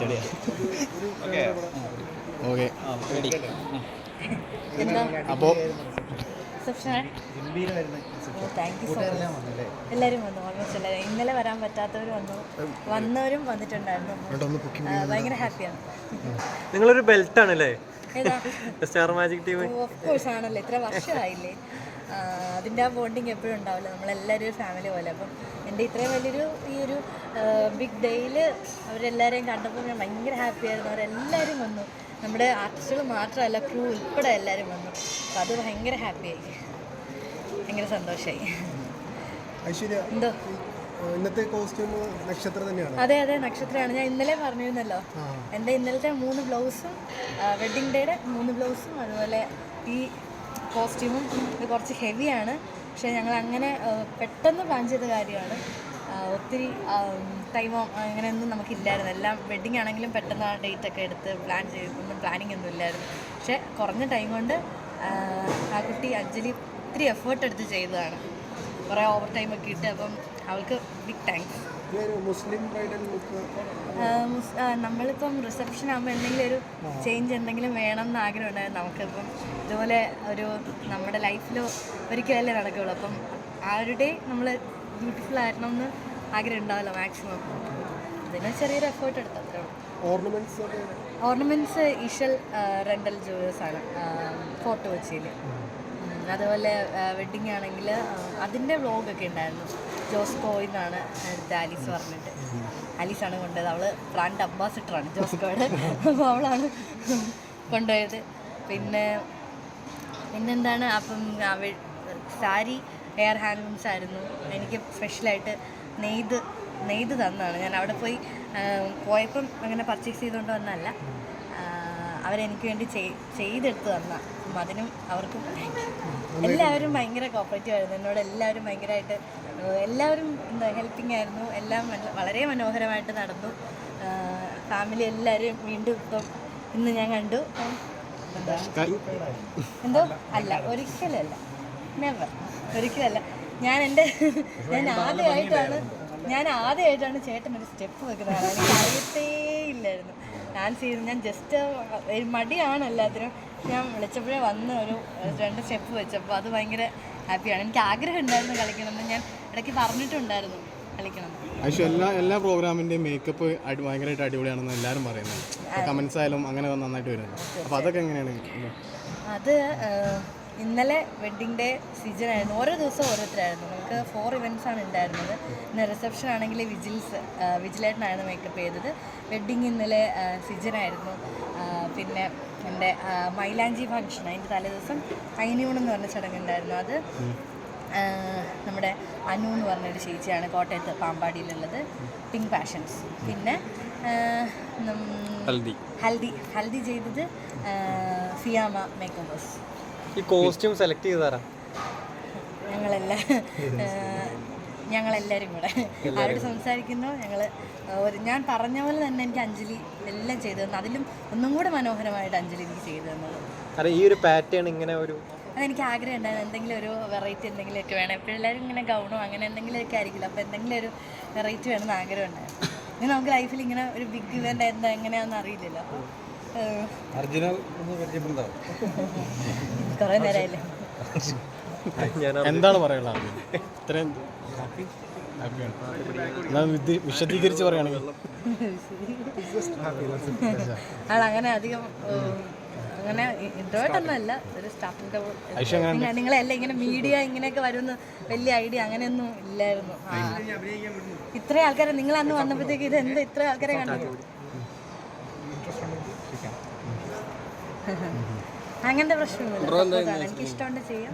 ചെടിയാ okay. അപ്പോൾ എല്ലാവരും വന്നു ഓൾമോസ്റ്റ് എല്ലാവരും ഇന്നലെ വരാൻ പറ്റാത്തവർ വന്നു. വന്നവരും വന്നിട്ടുണ്ടായിരുന്നു. ആ, ഭയങ്കര ഹാപ്പിയാണ് നിങ്ങളൊരു ബെൽറ്റ് ആണല്ലേ? Star magic team of course ആണല്ലോ. ഇത്ര വർഷമായില്ലേ? അതിന്റെ ആ ബോണ്ടിങ് എപ്പോഴും ഉണ്ടാവില്ല. നമ്മളെല്ലാവരും ഒരു ഫാമിലി പോലെ. അപ്പം എന്റെ ഇത്രയും വലിയൊരു ഈ ഒരു ബിഗ് ഡേയിൽ അവരെല്ലാവരെയും കണ്ടപ്പോൾ ഞാൻ ഭയങ്കര ഹാപ്പി ആയിരുന്നു. അവരെല്ലാവരും വന്നു. നമ്മുടെ ആർട്ടിസ്റ്റുകൾ മാത്രമല്ല ക്രൂ ഉൾപ്പെടെ എല്ലാവരും വന്നു. അപ്പം അത് ഭയങ്കര ഹാപ്പിയായി ഭയങ്കര സന്തോഷമായി ഐശ്വര്യ എന്തോ? ഇന്നത്തെ കോസ്റ്റ്യൂം നക്ഷത്രം തന്നെയാണ്? അതെ അതെ നക്ഷത്രമാണ്. ഞാൻ ഇന്നലെ പറഞ്ഞിരുന്നല്ലോ. എന്റെ ഇന്നലത്തെ മൂന്ന് ബ്ലൗസും വെഡിങ് ഡേയുടെ മൂന്ന് ബ്ലൗസും അതുപോലെ ഈ കോസ്റ്റ്യൂമും ഇത് കുറച്ച് ഹെവിയാണ്. പക്ഷേ ഞങ്ങൾ അങ്ങനെ പെട്ടെന്ന് പ്ലാൻ ചെയ്ത കാര്യമാണ്. ഒത്തിരി ടൈമോ അങ്ങനെയൊന്നും നമുക്കില്ലായിരുന്നു. എല്ലാം വെഡിങ് ആണെങ്കിലും പെട്ടെന്ന് ആ ഡേറ്റ് ഒക്കെ എടുത്ത് പ്ലാൻ ചെയ്ത് ഒന്നും പ്ലാനിങ് ഒന്നും ഇല്ലായിരുന്നു. പക്ഷേ കുറഞ്ഞ ടൈം കൊണ്ട് ആ, കുട്ടി അഞ്ജലി ഒത്തിരി എഫേർട്ട് എടുത്ത് ചെയ്തതാണ്. കുറേ ഓവർ ടൈം ഒക്കെ ഇട്ട് അപ്പം അവൾക്ക് big thanks Muslim bridal look നമ്മളിപ്പം റിസപ്ഷൻ ആകുമ്പോൾ എന്തെങ്കിലും ഒരു ചേഞ്ച് എന്തെങ്കിലും വേണം എന്ന് ആഗ്രഹം ഉണ്ടായിരുന്നു നമുക്കിപ്പം ഇതുപോലെ ഒരു നമ്മുടെ ലൈഫിൽ ഒരിക്കലല്ലേ നടക്കുകയുള്ളൂ. അപ്പം ആ ഒരു ഡേ നമ്മൾ ബ്യൂട്ടിഫുൾ ആയിരുന്നു എന്ന് ആഗ്രഹം ഉണ്ടാവില്ല മാക്സിമം അതിന് ചെറിയൊരു എഫേർട്ട് എടുത്തു അത്രേ ഓർണമെന്റ്സ് ഒക്കെ ഓർണമെന്റ്സ് ഈഷൽ ആണ്. ഫോർട്ട് ഫോട്ടോ കൊച്ചിയിൽ അതുപോലെ വെഡ്ഡിങ് ആണെങ്കിൽ അതിന്റെ വ്ളോഗൊക്കെ ഉണ്ടായിരുന്നു. ജോസ്കോയിൽ നിന്നാണ് എടുത്ത ആലീസ് പറഞ്ഞിട്ട്. ആലീസാണ് കൊണ്ടുപോയത്. അവൾ ബ്രാൻഡ് അംബാസിഡറാണ് ജോസ്കോയുടെ അപ്പോൾ അവളാണ് കൊണ്ടുപോയത്. പിന്നെ പിന്നെന്താണ് അപ്പം സാരി എയർ ഹാൻഡ്ലൂംസ് ആയിരുന്നു. എനിക്ക് സ്പെഷ്യലായിട്ട് നെയ്ത് നെയ്ത് തന്നതാണ്. ഞാൻ അവിടെ പോയി പോയപ്പം അങ്ങനെ പർച്ചേസ് ചെയ്തുകൊണ്ട് വന്നതല്ല. അവരെനിക്ക് വേണ്ടി ചെയ്- ചെയ്തെടുത്ത് തന്ന. അപ്പം അതിനും അവർക്കും. എല്ലാവരും ഭയങ്കര കോപ്പറേറ്റീവ് ആയിരുന്നു. എന്നോട് എല്ലാവരും ഭയങ്കരമായിട്ട് എല്ലാവരും എന്താ ഹെൽപ്പിംഗ് ആയിരുന്നു. എല്ലാം വളരെ മനോഹരമായിട്ട് നടന്നു. ഫാമിലി എല്ലാവരും വീണ്ടും ഇപ്പം ഇന്ന് ഞാൻ കണ്ടു. എന്താ? അല്ല ഒരിക്കലല്ല. നെവർ ഒരിക്കലല്ല. ഞാൻ എന്റെ ഞാൻ ആദ്യമായിട്ടാണ് ഞാൻ ആദ്യമായിട്ടാണ് ചേട്ടൻ ഒരു സ്റ്റെപ്പ് വെക്കുന്നത്. എനിക്ക് അറിയത്തേ ഇല്ലായിരുന്നു. ഡാൻസ് ചെയ്ത് ഞാൻ ജസ്റ്റ് ഒരു മടിയാണ് എല്ലാത്തിനും. ഞാൻ വിളിച്ചപ്പോഴേ വന്ന് ഒരു രണ്ട് സ്റ്റെപ്പ് വെച്ചപ്പോൾ അത് ഭയങ്കര ഹാപ്പിയാണ് എനിക്ക് ആഗ്രഹം ഉണ്ടായിരുന്നു കളിക്കണമെന്ന്. ഞാൻ ഇടയ്ക്ക് പറഞ്ഞിട്ടുണ്ടായിരുന്നു. ഐഷു എല്ലാ എല്ലാ പ്രോഗ്രാമിന്റെയും മേക്കപ്പ് ഭയങ്കരമായിട്ട് അടിപൊളിയാണെന്ന് എല്ലാവരും പറയുന്നത് കമന്റ്സ് ആയാലും അങ്ങനെ നന്നായിട്ട് വരുന്നത് അപ്പോൾ അതൊക്കെ എങ്ങനെയാണ് അത് ഇന്നലെ വെഡ്ഡിങ് ഡേ സീസൺ ആയിരുന്നു. ഓരോ ദിവസവും ഓരോരുത്തരായിരുന്നു. നമുക്ക് ഫോർ ഇവന്റ്സ് ആണ് ഉണ്ടായിരുന്നത്. ഇന്ന് റിസപ്ഷൻ ആണെങ്കിൽ വിജിൽസ് വിജിലേട്ടനായിരുന്നു മേക്കപ്പ് ചെയ്തത്. വെഡ്ഡിങ് ഇന്നലെ സീസൺ ആയിരുന്നു. പിന്നെ എന്റെ മൈലാഞ്ചി ഫംഗ്ഷൻ അതിന്റെ തലേദിവസം ഐനിയൂൺ എന്ന് പറഞ്ഞ ചടങ്ങുണ്ടായിരുന്നു അത്. നമ്മുടെ അനു എന്ന് പറഞ്ഞൊരു ചേച്ചിയാണ് കോട്ടയത്ത് പാമ്പാടിയിലുള്ളത്. പിങ്ക് പാഷൻസ് പിന്നെ ഹൽദി. ഹൽദി. ഹൽദി ചെയ്തത് ഫിയാമ മേക്ക് ഓവേഴ്സ് ഈ കോസ്റ്റ്യൂം സെലക്ട് ചെയ്താരാ ഞങ്ങളെല്ലാം ഞങ്ങളെല്ലാവരും കൂടെ. ആരോട് സംസാരിക്കുന്നു? ഞങ്ങൾ ഒരു ഞാൻ പറഞ്ഞ പോലെ തന്നെ എനിക്ക് അഞ്ജലി എല്ലാം ചെയ്തു തന്നു. അതിലും ഒന്നും കൂടെ മനോഹരമായിട്ട് അഞ്ജലി എനിക്ക് ചെയ്തു തന്നത്. അതെ ഈ ഒരു പാറ്റേൺ ഇങ്ങനെ ഒരു അതെനിക്ക് ആഗ്രഹം ഉണ്ടായിരുന്നു. എന്തെങ്കിലും ഒരു വെറൈറ്റി എന്തെങ്കിലുമൊക്കെ വേണം. എപ്പോഴും എല്ലാവരും ഇങ്ങനെ ഗൗണോ അങ്ങനെ എന്തെങ്കിലുമൊക്കെ ആയിരിക്കില്ല? അപ്പോൾ എന്തെങ്കിലും ഒരു വെറൈറ്റി വേണമെന്ന് ആഗ്രഹം ഉണ്ടായിരുന്നു. ഇനി നമുക്ക് ലൈഫിൽ ഇങ്ങനെ ഒരു ബിഗ് ഇവന്റ് എന്താ എങ്ങനെയാണെന്ന് അറിയില്ലല്ലോ. അപ്പോൾ കുറേ നേരമായില്ലേ ഞാൻ എന്താണ് പറയുള്ളത്? ഇത്രയും വിശദീകരിച്ച് പറയുകയാണെങ്കിൽ. അങ്ങനെ അധികം അങ്ങനെ ഇൻട്രോവേർട്ട് ഒന്നുമല്ല ഒരു സ്റ്റാഫിന്റെ ഐഷു എങ്ങനെ നിങ്ങളെല്ലാം ഇങ്ങനെ മീഡിയ ഇങ്ങനെയൊക്കെ വരുന്ന വലിയ ഐഡിയ അങ്ങനെയൊന്നും ഇല്ലായിരുന്നു. ആ. ഇത്ര ആൾക്കാരെ നിങ്ങൾ അന്ന് വന്നപ്പോഴത്തേക്ക് ഇത് എന്താ ഇത്ര ആൾക്കാരെ കണ്ടു? അങ്ങനത്തെ പ്രശ്നമൊന്നുമില്ല. Support ആണ്. എനിക്ക് ഇഷ്ടമുണ്ട് ചെയ്യാം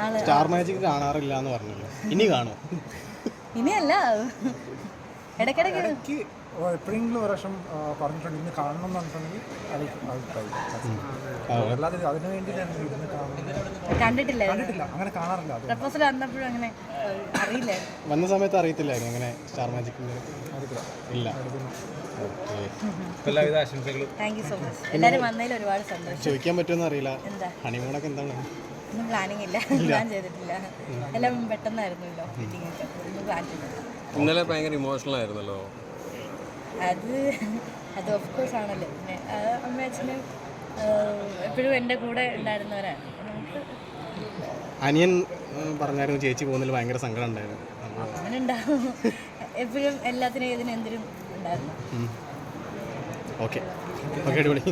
ആൾ സ്റ്റാർ മാജിക് കാണാറില്ല എന്ന് പറഞ്ഞല്ലോ? ഇനി കാണും ഇനിയല്ല. ഇടയ്ക്കിടയ്ക്ക് എപ്പോഴെങ്കിലും ഒരു വർഷം പറഞ്ഞിട്ടുണ്ട്. ഇന്ന് കാണണം എന്ന് പറഞ്ഞിട്ടുണ്ടെങ്കിൽ അറിയിക്കും അഭിപ്രായം അല്ലാതെ അതിനു വേണ്ടി ഞാൻ ഇരുന്ന് കാണുന്നില്ല. കണ്ടിട്ടില്ല? കണ്ടിട്ടില്ല. അങ്ങനെ കാണാറില്ല അത്. പ്രപ്പോസൽ വന്നപ്പോഴും അങ്ങനെ വന്ന സമയത്ത് അറിയത്തില്ലായിരുന്നു. അങ്ങനെ സ്റ്റാർ മാജിക് ഇല്ല. ഓക്കെ. എല്ലാവിധ ആശംസകളും. താങ്ക് യു സോ മച്ച് എല്ലാവരും വന്നതിൽ ഒരുപാട് സന്തോഷം. ചോദിക്കാൻ പറ്റുമെന്ന് അറിയില്ല. എന്താ? ഹണിമൂണൊക്കെ എന്താണ്? ഒന്നും പ്ലാനിങ് ഇല്ല. പ്ലാൻ ചെയ്തിട്ടില്ല. എല്ലാം പെട്ടെന്നായിരുന്നല്ലോ. വെഡിങ് ഒക്കെ. ഒന്നും പ്ലാൻ ചെയ്തിട്ടില്ല. ഇന്നലെ ഭയങ്കര ഇമോഷണൽ ആയിരുന്നല്ലോ. അത് അത് ഓഫ് കോഴ്സ് ആണല്ലോ. പിന്നെ അമ്മ അച്ഛന് എപ്പോഴും എന്റെ കൂടെ ഉണ്ടായിരുന്നവരാണ് അനിയൻ പറഞ്ഞായിരുന്നു ചേച്ചി പോകുന്നതിൽ ഭയങ്കര സങ്കടം ഉണ്ടായിരുന്നു. അങ്ങനെ ഉണ്ടാവും എപ്പോഴും എല്ലാത്തിനും ഏതിനും എന്തിനും ഉണ്ടായിരുന്നു. ഓക്കെ. ഓക്കെ അടിപൊളി.